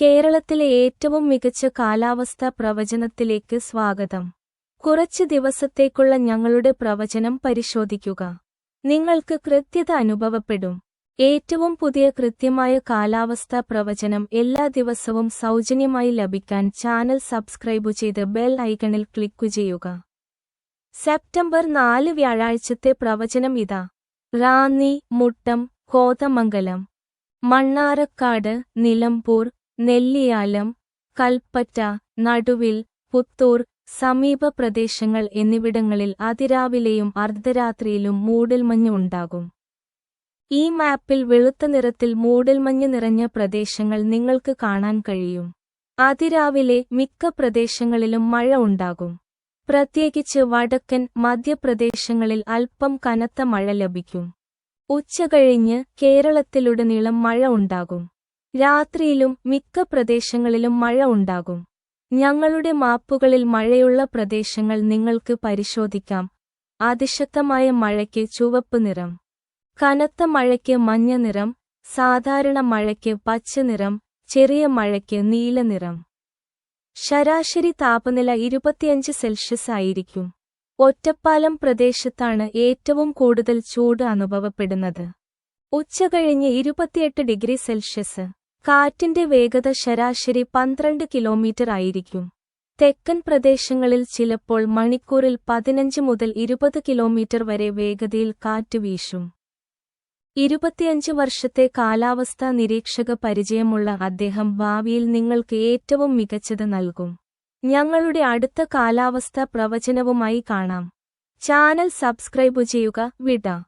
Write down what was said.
കേരളത്തിലെ ഏറ്റവും മികച്ച കാലാവസ്ഥാ പ്രവചനത്തിലേക്ക് സ്വാഗതം. കുറച്ച് ദിവസത്തേക്കുള്ള ഞങ്ങളുടെ പ്രവചനം പരിശോധിക്കുക. നിങ്ങൾക്ക് കൃത്യത അനുഭവപ്പെടും. ഏറ്റവും പുതിയ കൃത്യമായ കാലാവസ്ഥാ പ്രവചനം എല്ലാ ദിവസവും സൗജന്യമായി ലഭിക്കാൻ ചാനൽ സബ്സ്ക്രൈബ് ചെയ്ത് ബെൽ ഐക്കണിൽ ക്ലിക്കു ചെയ്യുക. സെപ്റ്റംബർ നാല് വ്യാഴാഴ്ചത്തെ പ്രവചനം ഇതാ. റാന്നി മുട്ടം കോതമംഗലം മണ്ണാറക്കാട് നിലമ്പൂർ നെല്ലിയാലം കൽപ്പറ്റ നടുവിൽ പുത്തൂർ സമീപ പ്രദേശങ്ങൾ എന്നിവിടങ്ങളിൽ അതിരാവിലെയും അർദ്ധരാത്രിയിലും മൂടൽമഞ്ഞ് ഉണ്ടാകും. ഈ മാപ്പിൽ വെളുത്ത നിറത്തിൽ മൂടൽമഞ്ഞ് നിറഞ്ഞ പ്രദേശങ്ങൾ നിങ്ങൾക്ക് കാണാൻ കഴിയും. അതിരാവിലെ മിക്ക പ്രദേശങ്ങളിലും മഴ ഉണ്ടാകും. പ്രത്യേകിച്ച് വടക്കൻ മധ്യപ്രദേശങ്ങളിൽ അല്പം കനത്ത മഴ ലഭിക്കും. ഉച്ചകഴിഞ്ഞ് കേരളത്തിലുടനീളം മഴ ഉണ്ടാകും. രാത്രിയിലും മിക്ക പ്രദേശങ്ങളിലും മഴ ഉണ്ടാകും. ഞങ്ങളുടെ മാപ്പുകളിൽ മഴയുള്ള പ്രദേശങ്ങൾ നിങ്ങൾക്ക് പരിശോധിക്കാം. അതിശക്തമായ മഴയ്ക്ക് ചുവപ്പ് നിറം. കനത്ത മഴയ്ക്ക് മഞ്ഞ നിറം. സാധാരണ മഴയ്ക്ക് പച്ച നിറം. ചെറിയ മഴയ്ക്ക് നീല നിറം. ശരാശരി താപനില ഇരുപത്തിയഞ്ച് സെൽഷ്യസ് ആയിരിക്കും. ഒറ്റപ്പാലം പ്രദേശത്താണ് ഏറ്റവും കൂടുതൽ ചൂട് അനുഭവപ്പെടുന്നത്. ഉച്ചകഴിഞ്ഞ് ഇരുപത്തിയെട്ട് ഡിഗ്രി സെൽഷ്യസ്. കാറ്റിന്റെ വേഗത ശരാശരി പന്ത്രണ്ട് കിലോമീറ്റർ ആയിരിക്കും. തെക്കൻ പ്രദേശങ്ങളിൽ ചിലപ്പോൾ മണിക്കൂറിൽ പതിനഞ്ച് മുതൽ ഇരുപത് കിലോമീറ്റർ വരെ വേഗതയിൽ കാറ്റ് വീശും. ഇരുപത്തിയഞ്ച് വർഷത്തെ കാലാവസ്ഥാ നിരീക്ഷക പരിചയമുള്ള അദ്ദേഹം ഭാവിയിൽ നിങ്ങൾക്ക് ഏറ്റവും മികച്ചത് നൽകും. ഞങ്ങളുടെ അടുത്ത കാലാവസ്ഥാ പ്രവചനവുമായി കാണാം. ചാനൽ സബ്സ്ക്രൈബ് ചെയ്യുക വിട.